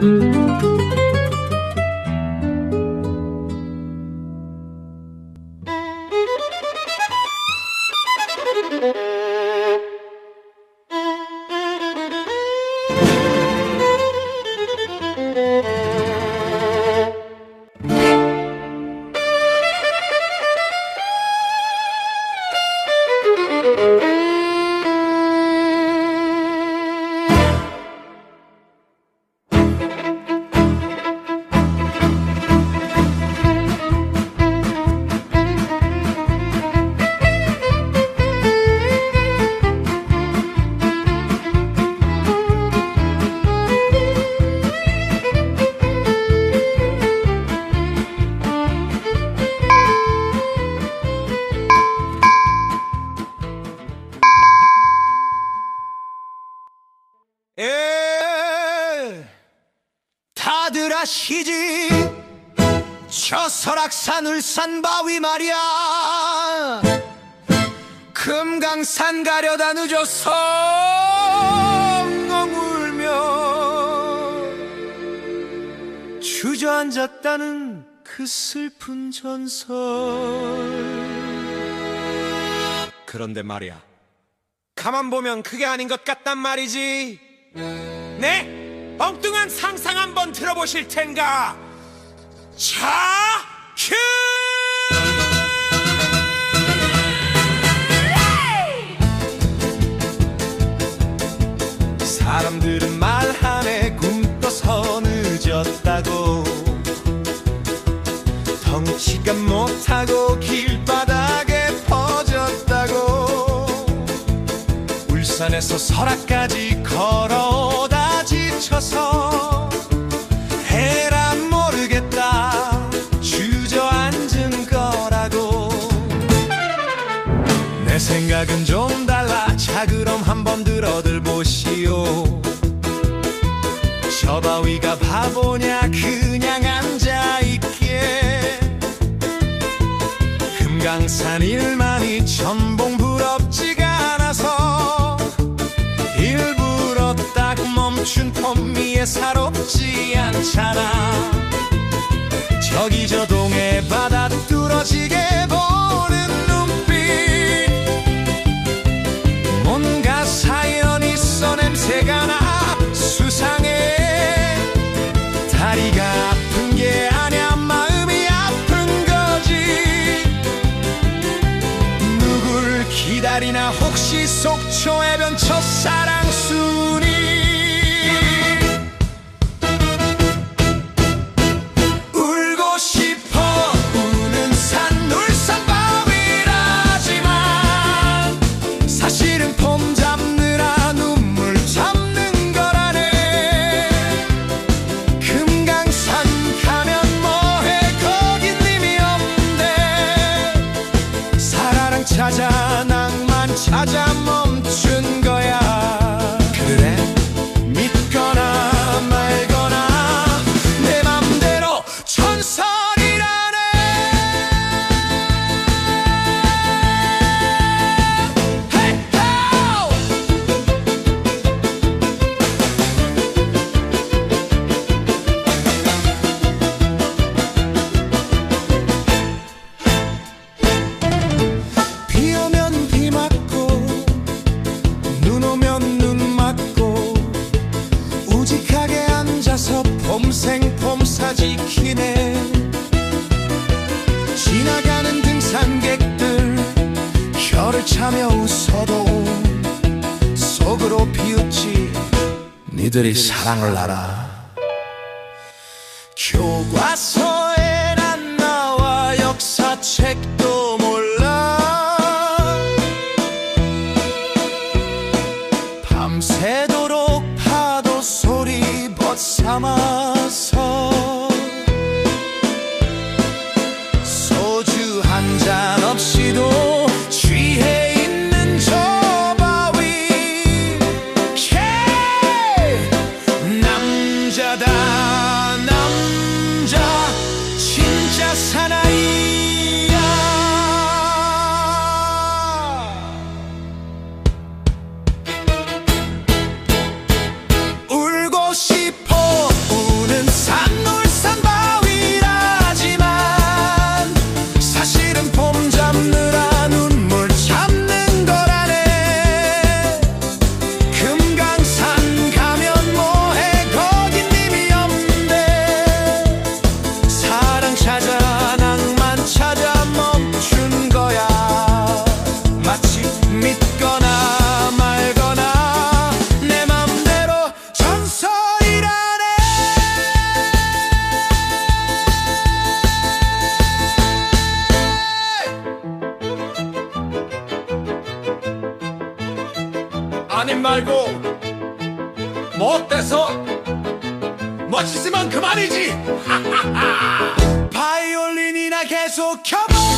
Mm-hmm. 에 다들 아시지? 저 설악산 울산 바위 말이야. 금강산 가려다 늦어서 엉엉 울며 주저앉았다는 그 슬픈 전설. 그런데 말이야 가만 보면 그게 아닌 것 같단 말이지. 네? 엉뚱한 상상 한번 들어보실 텐가? 자, 큐! 사람들은 말하네 굶떠서 늦었다고 덩치가 못하고 길바닥에 퍼졌다고 울산에서 설악까지 걸어 지쳐서 해란 모르겠다. 주저앉은 거라고. 내 생각은 좀 달라. 자 그럼 한번 들어들 보시오. 저 바위가 바보냐? 그냥 앉아있기에 금강산 일만이 전 멈춘 폼미에 사롭지 않잖아. 저기 저 동해 바다 뚫어지게 보는 눈빛. 뭔가 사연 있어 냄새가 나 수상해. 다리가 아픈 게 아냐 마음이 아픈 거지. 누굴 기다리나 혹시 속초 해변 첫사랑 순 찾아 낭만 찾아 멈춘 거야 봄사 지키네. 지나가는 등산객들 혀를 차며 웃어도 속으로 비웃지 니들이 사랑을 알아. 교과서 삼아서 말고 못돼서 멋있으면 그만이지. 바이올린이나 계속 켜봐